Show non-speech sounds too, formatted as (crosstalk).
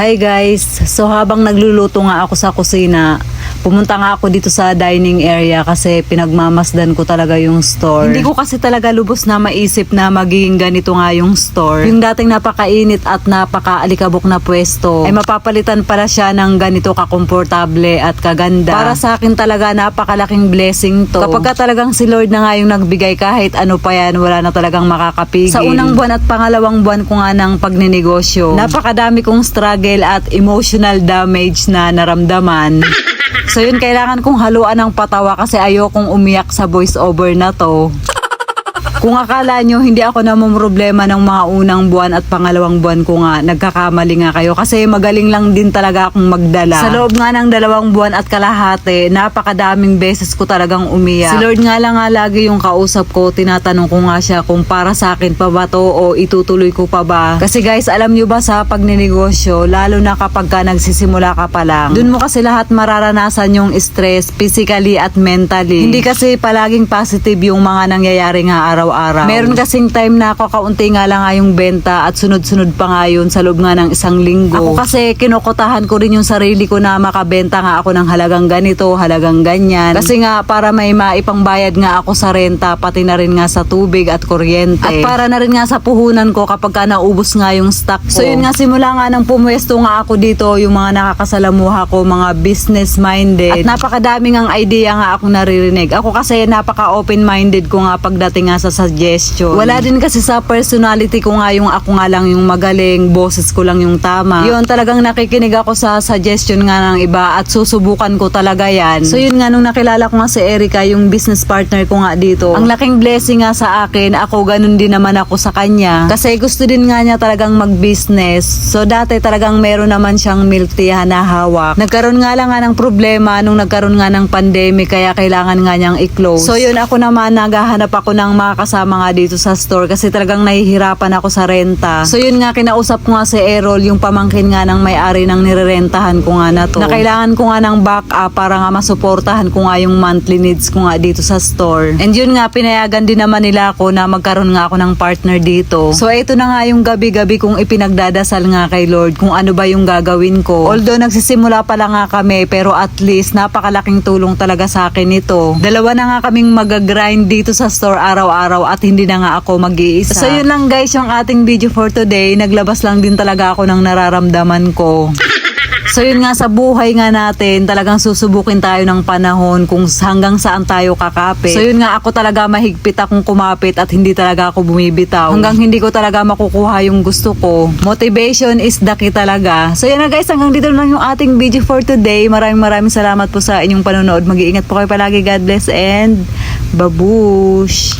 Hi guys! So habang nagluluto nga ako sa kusina, pumunta nga ako dito sa dining area kasi pinagmamasdan ko talaga yung store. Hindi ko kasi talaga lubos na maisip na magiging ganito nga yung store. Yung dating napakainit at napakaalikabok na pwesto, ay mapapalitan pala siya ng ganito kakomportable at kaganda. Para sa akin talaga napakalaking blessing to. Kapag ka talagang si Lord na nga yung nagbigay kahit ano pa yan, wala na talagang makakapigil. Sa unang buwan at pangalawang buwan ko nga ng pagninegosyo, napakadami kong struggle at emotional damage na naramdaman. (laughs) So yun, kailangan kong haluan ng patawa kasi ayokong umiyak sa voice over na to. Kung akala nyo hindi ako namumroblema ng mga unang buwan at pangalawang buwan ko nga, nagkakamali nga kayo kasi magaling lang din talaga akong magdala. Sa loob nga ng dalawang buwan at kalahati, napakadaming beses ko talagang umiyak. Si Lord nga lang nga lagi yung kausap ko, tinatanong ko nga siya kung para sa akin pa ba to o itutuloy ko pa ba. Kasi guys, alam nyo ba sa pagninegosyo, lalo na kapag ka nagsisimula ka pa lang, dun mo kasi lahat mararanasan yung stress physically at mentally. Hindi kasi palaging positive yung mga nangyayari nga araw-araw. Meron kasing time na ako kaunti nga lang nga yung benta at sunod-sunod pa nga yun sa loob nga ng isang linggo. Ako kasi kinukotahan ko rin yung sarili ko na makabenta nga ako ng halagang ganito, halagang ganyan. Kasi nga para may maipangbayad nga ako sa renta, pati na rin nga sa tubig at kuryente. At para na rin nga sa puhunan ko kapag ka naubos nga yung stock ko. So yun nga simula nga nang pumwesto nga ako dito, yung mga nakakasalamuha ko, mga business minded. At napakadaming ang idea nga akong naririnig. Ako kasi napaka open minded ko nga pagdating nga sa suggestion. Wala din kasi sa personality ko nga yung ako nga lang yung magaling, boses ko lang yung tama. Yun talagang nakikinig ako sa suggestion nga ng iba at susubukan ko talaga yan. So yun nga nung nakilala ko nga si Erica, yung business partner ko nga dito. Ang laking blessing nga sa akin, ako ganun din naman ako sa kanya. Kasi gusto din nga niya talagang mag-business. So dati talagang meron naman siyang milk tea na hawak. Nagkaroon nga lang nga ng problema nung nagkaroon nga ng pandemic kaya kailangan nga niyang i-close. So yun ako naman naghahanap ako ng mga kasama nga dito sa store kasi talagang nahihirapan ako sa renta. So yun nga kinausap ko nga si Errol yung pamangkin nga ng may-ari ng nirerentahan ko nga na to. Na kailangan ko nga ng backup para nga masuportahan ko nga yung monthly needs ko nga dito sa store. And yun nga pinayagan din naman nila ako na magkaroon nga ako ng partner dito. So ito na nga yung gabi-gabi kong ipinagdadasal nga kay Lord kung ano ba yung gagawin ko. Although nagsisimula pa lang nga kami pero at least napakalaking tulong talaga sa akin ito. Dalawa na nga kaming mag-grind dito sa store araw-araw at hindi na nga ako mag-iisa. So yun lang guys yung ating video for today. Naglabas lang din talaga ako ng nararamdaman ko. So yun nga sa buhay nga natin, talagang susubukin tayo ng panahon kung hanggang saan tayo kakapit. So yun nga ako talaga mahigpit akong kumapit at hindi talaga ako bumibitaw. Hanggang hindi ko talaga makukuha yung gusto ko. Motivation is the key talaga. So yun na guys, hanggang dito lang yung ating video for today. Maraming maraming salamat po sa inyong panonood. Mag-iingat po kayo palagi. God bless and babush!